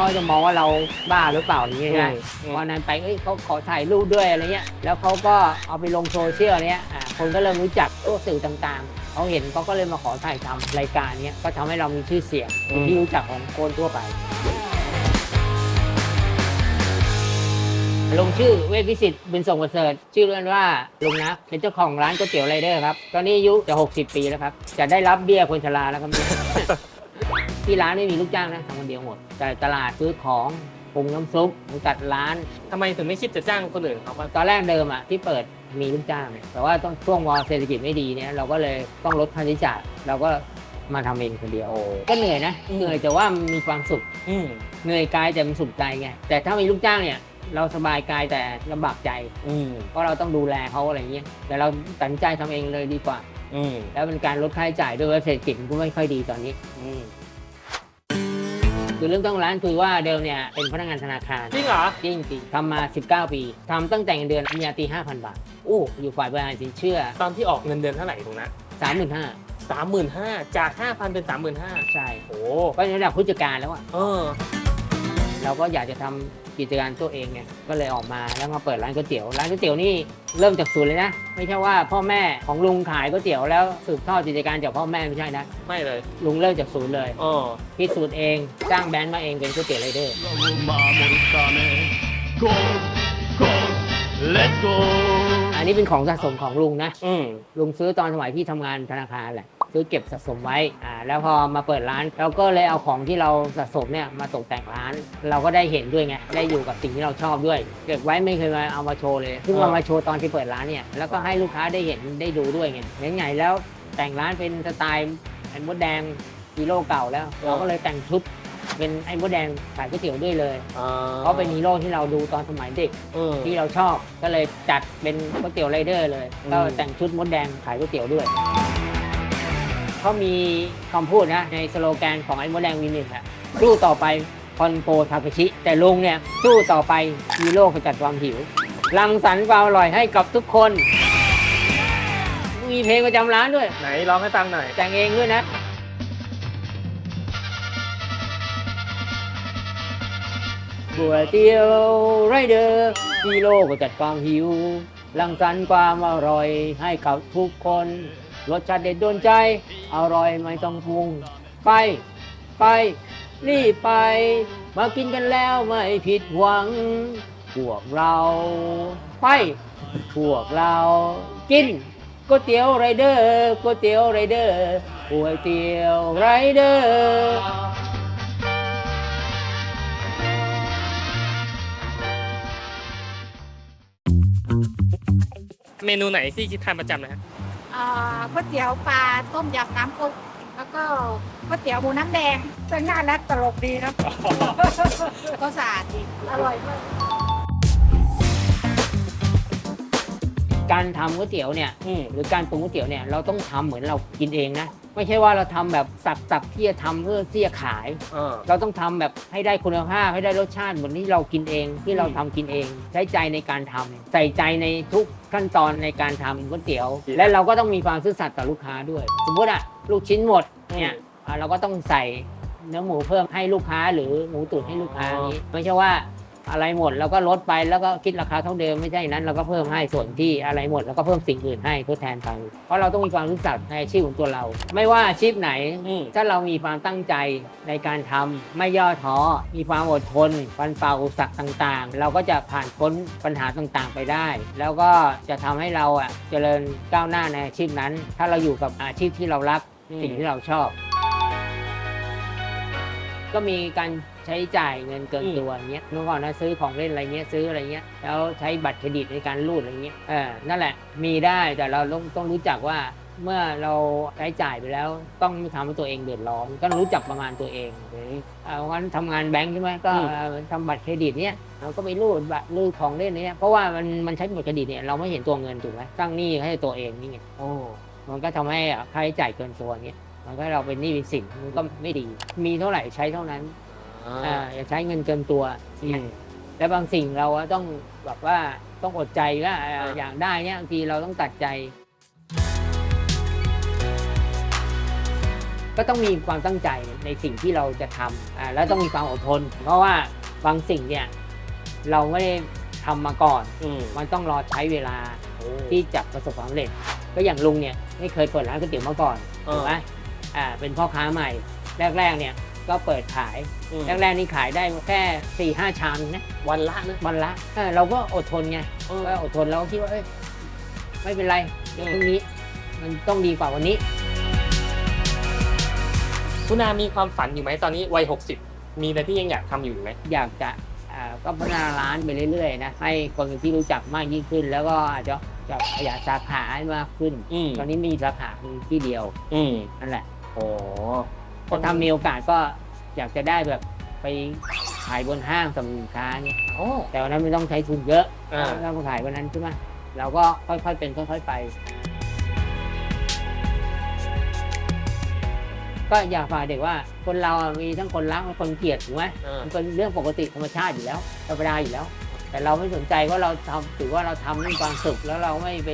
เขาจะมองว่าเราบ้าหรือเปล่าอย่างเงี้ยอืใช่มอืมวันนั้นไปเอ้ยเขาขอถ่ายรูปด้วยอะไรเงี้ย แล้วเขาก็เอาไปลงโซเชียลเนี้ยอ่าคนก็เริ่มรู้จักพวกสื่อต่างๆเขาเห็นเขาก็เลยมาขอถ่ายทำรายการเนี้ยก็ทำให้เรามีชื่อเสียงเป็นที่รู้จักของคนทั่วไป ลงชื่อเวทพิสิทธิ์บุญส่งประเสริฐชื่อเล่นว่าลุงนะเป็นเจ้าของร้านก๋วยเตี๋ยวไรเดอร์ครับ ตอนนี้อายุจะ 60 ปีแล้วครับ จะได้รับเบี้ยคนชราแล้วครับเนี่ย ที่ร้านไม่มีลูกจ้างนะทำคนเดียวหมดแต่ตลาดซื้อของปรุงน้ำซุปจัดร้าน ทำไมถึงไม่คิดจะจ้างคนอื่นเขาบ้างตอนแรกเดิมอะที่เปิดมีลูกจ้าง แต่ว่าต้องช่วงวอเศรษฐกิจไม่ดีเนี่ยเราก็เลยต้องลดค่าใช้จ่ายเราก็มาทำเองคนเดียว ก็เหนื่อยนะเหนื่อยแต่ว่ามีความสุขอืมเหนื่อยกายแต่มันสุขใจไงแต่ถ้ามีลูกจ้างเนี่ย เราสบายกายแต่ลำบากใจ อืมเพราะเราต้องดูแลเขาอะไรเงี้ยแต่เราตัดสินใจทำเองเลยดีกว่า อืมแล้วเป็นการลดค่าใช้จ่ายด้วยว่าเศรษฐกิจมันก็ไม่ค่อยดีตอนนี้ อืม คือเรื่องต้องร้านคือว่าเดิมเนี่ยเป็นพนักงานธนาคารจริงเหรอ จริงจริงๆทำมา 19 ปีทำตั้งแต่เงินเดือนปริญญาตรี5,000 บาทโอ้อยู่ฝ่ายบริหารสินเชื่อตอนที่ออกเงินเดือนเท่าไหร่ตรงนั้น35,000สามหมื่นห้าจากห้าพันเป็นสามหมื่นห้าใช่โอ้ก็ในระดับผู้จัดการแล้วอะเออ เราก็อยากจะทำกิจการตัวเองไงก็เลยออกมาแล้วมาเปิดร้านก๋วยเตี๋ยวร้านก๋วยเตี๋ยวนี่เริ่มจากศูนย์เลยนะ ไม่ใช่ว่าพ่อแม่ของลุงขายก๋วยเตี๋ยวแล้วสืบทอดกิจการจากพ่อแม่ไม่ใช่นะไม่เลย ลุงเริ่มจากศูนย์เลยอ๋อพิสูจน์เองสร้างแบรนด์มาเองเป็นก๋วยเตี๋ยวไรเดอร์อันนี้เป็นของสะสมของลุงนะอืลุงซื้อตอนสมัยพี่ทำงานธนาคารแหละ ซื้อเก็บสะสมไว้อ่าแล้วพอมาเปิดร้านเราก็เลยเอาของที่เราสะสมเนี่ยมาตกแต่งร้าน เราก็ได้เห็นด้วยไงได้อยู่กับสิ่งที่เราชอบด้วย เก็บไว้ไม่เคยมาเอามาโชว์เลยเพิ่งเอามาโชว์ตอนที่เปิดร้านเนี่ยแล้วก็ให้ลูกค้าได้เห็นได้ดูด้วยไงไหนๆแล้วแต่งร้านเป็นสไตล์ไอ้มดแดงฮีโร่เก่าแล้ว เราก็เลยแต่งชุดเป็นไอ้มดแดงขายก๋วยเตี๋ยวด้วยเลยอ่เพราะเป็นฮีโร่ที่เราดูตอนสมัยเด็กเออที่เราชอบก็เลยจัดเป็นก๋วยเตี๋ยวไรเดอร์เลยอืมก็แต่งชุดมดแดงขายก๋วยเตี๋ยวด้วย เขามีคำพูดนะในสโลแกนของไอ้มดแดงวีนิตอะสู้ต่อไปคอนโกทาเคชิ แต่ลุงเนี่ย สู้ต่อไปฮีโร่ขจัดความหิว รังสรรค์ความอร่อยให้กับทุกคน มีเพลงประจำร้านด้วย ไหนร้องให้ฟังหน่อย แต่งเองด้วยนะก๋วยเตี๋ยวไรเดอร์ฮีโร่ก็จัดความหิว รังสรรค์ความอร่อยให้กับทุกคน รสชาติเด็ดโดนใจ อร่อยไม่ต้องปรุง ไปไป รีบไป มากินกันแล้วไม่ผิดหวัง พวกเรา ไป พวกเรา กินก๋วยเตี๋ยวไรเดอร์ก๋วยเตี๋ยวไรเดอร์ก๋วยเตี๋ยวไรเดอร์เมนูไหนที่คิดทานประจำนะฮะ ก๋วยเตี๋ยวปลาต้มยำน้ำกุ้งแล้วก็ก๋วยเตี๋ยวหมูน้ำแดงแต่หน้ารักตลกดีนะก็สะอาดดีอร่อยมาก การทำก๋วยเตี๋ยวเนี่ย อืม หรือการปรุงก๋วยเตี๋ยวเนี่ย เราต้องทำเหมือนเรากินเองนะ ไม่ใช่ว่าเราทำแบบสักสักๆที่จะทำเพื่อที่จะขายเออเราต้องทำแบบให้ได้คุณภาพให้ได้รสชาติเหมือนที่เรากินเองที่เราทำกินเอง ใช้ใจในการทำใส่ใจในทุกขั้นตอนในการทำก๋วยเตี๋ยว และเราก็ต้องมีความซื่อสัตย์ต่อลูกค้าด้วย สมมติอะลูกชิ้นหมดเนี่ยอะเราก็ต้องใส่เนื้อหมูเพิ่มให้ลูกค้าหรือหมูตุ๋นให้ลูกค้าอย่างนี้ไม่ใช่ว่า อะไรหมดเราก็ลดไปแล้วก็คิดราคาเท่าเดิมไม่ใช่นั้นเราก็เพิ่มให้ส่วนที่อะไรหมดแล้วก็เพิ่มสิ่งอื่นให้ทดแทนไปเพราะเราต้องมีความรู้สัตย์ในอาชีพของตัวเรา ไม่ว่าอาชีพไหนอืมถ้าเรามีความตั้งใจในการทำไม่ย่อท้อมีความอดทนฟันฝ่าอุปสรรคต่างๆ เราก็จะผ่านพ้นปัญหาต่างๆไปได้ แล้วก็จะทำให้เราอะเจริญก้าวหน้าในอาชีพนั้น ถ้าเราอยู่กับอาชีพที่เรารักอืมสิ่งที่เราชอบ ก็มีการใช้จ่ายเงินเกินตัวอย่างเงี้ยเมื่อก่อนนะซื้อของเล่นอะไรเงี้ยซื้ออะไรเงี้ยแล้วใช้บัตรเครดิตในการรูดอะไรเงี้ยเออนั่นแหละมีได้แต่เราต้องต้องรู้จักว่าเมื่อเราใช้จ่ายไปแล้วต้องไม่ทำให้ตัวเองเดือดร้อนก็รู้จักประมาณตัวเองอืมเอางั้นทำงานแบงค์ใช่ไหมก็อืมเอ่อทำบัตรเครดิตเนี้ยเราก็ไปรูดบัตรรูดของเล่นเนี้ยเพราะว่ามันมันใช้บัตรเครดิตเนี่ยเราไม่เห็นตัวเงินถูกไหมตั้งหนี้ให้ตัวเองนี่ไงโอ้มันก็ทำให้ค่าใช้จ่ายเกินตัวเนี้ย มันก็ให้เราเป็นหนี้เป็นสินมันก็ไม่ดี มีเท่าไหร่ใช้เท่านั้นอ่าอ่าอย่าใช้เงินเกินตัว อืม และบางสิ่งเราอะต้องแบบว่าต้องอดใจว่าเอ่ออ่า อย่างได้เนี่ยบางทีเราต้องตัดใจกก็ต้องมีความตั้งใจในสิ่งที่เราจะทำอ่าแล้วต้องมีความอดทน เพราะว่าบางสิ่งเนี่ยเราไม่ได้ทำมาก่อน อืมมันต้องรอใช้เวลาที่จะประสบความสำเร็จ ก็อย่างลุงเนี่ยไม่เคยเปิดร้านก๋วยเตี๋ยวมาก่อนเออถูกไหม อ่าเป็นพ่อค้าใหม่ แรกๆเนี่ยก็เปิดขาย อืมแรกๆนี่ขายได้แค่สี่ห้าชามนะวันละนะ วันละเออเราก็อดทนไงเออ ก็อดทนเราก็คิดว่าเอ้ยไม่เป็นไรอืมพรุ่งนี้ มันต้องดีกว่าวันนี้ คุณอามีความฝันอยู่ไหมตอนนี้วัย 60 มีอะไรที่ยังอยากทำอยู่ไหม อยากจะอ่าก็พัฒนาร้านไปเรื่อยๆนะให้คนเป็นที่รู้จักมากยิ่งขึ้น แล้วก็อาจจะจะขยายสาขาให้มากขึ้น อืมตอนนี้มีสาขามีที่เดียวอืมนั่นแหละ โอ้ถ้าทำมีโอกาสก็อยากจะได้แบบไปขายบนห้างสรรพสินค้าเนี่ยโอ้ แต่วันนั้นไม่ต้องใช้ทุนเยอะอ่าถ้ามาขายวันนั้นใช่ไหมเราก็ค่อยๆเป็นค่อยๆไป ก็อยากฝากเด็กว่าคนเราอะมีทั้งคนรักและคนเกลียดถูกไหม อ่า มันเป็นเรื่องปกติธรรมชาติอยู่แล้วธรรมดาอยู่แล้ว แต่เราไม่สนใจว่าเราทำถือว่าเราทำด้วยความสุขแล้วเราไม่ไป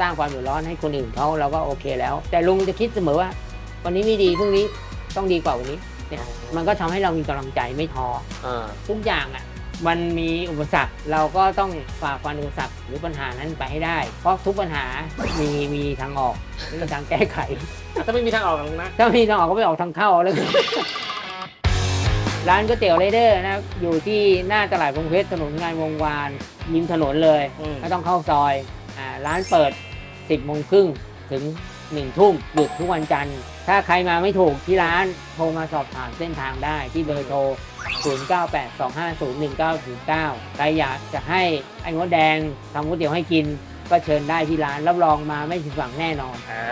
สร้างความเดือดร้อนให้คนอื่นเขาเราก็โอเคแล้ว แต่ลุงจะคิดเสมอว่า วันนี้ไม่ดีพรุ่งนี้ต้องดีกว่าวันนี้เนี่ยมันก็ทำให้เรามีกำลังใจไม่ท้ออ่าทุกอย่างอะมันมีอุปสรรคเราก็ต้องฝ่าฟันอุปสรรคหรือปัญหานั้นไปให้ได้ เพราะทุกปัญหามีมีทางออกมีทางแก้ไข ถ้าไม่มีทางออกหรอกนะ ถ้ามีทางออกก็ไม่ออกทางเข้าแล้วร้านก๋วยเตี๋ยวไรเดอร์นะครับอยู่ที่หน้าตลาดพงเพชรถนนงานวงวานริมถนนเลยอืม ไม่ต้องเข้าซอยอ่าร้านเปิด 10โมงครึ่งถึง หนึ่งทุ่มหยุดทุกวันจันทร์ ถ้าใครมาไม่ถูกที่ร้านโทรมาสอบถามเส้นทางได้ที่เบอร์โทร 0982501909 ใครอยากจะให้ไอ้มดแดงทำก๋วยเตี๋ยวให้กิน ก็เชิญได้ที่ร้านรับรองมาไม่ผิดหวังแน่นอน อ่า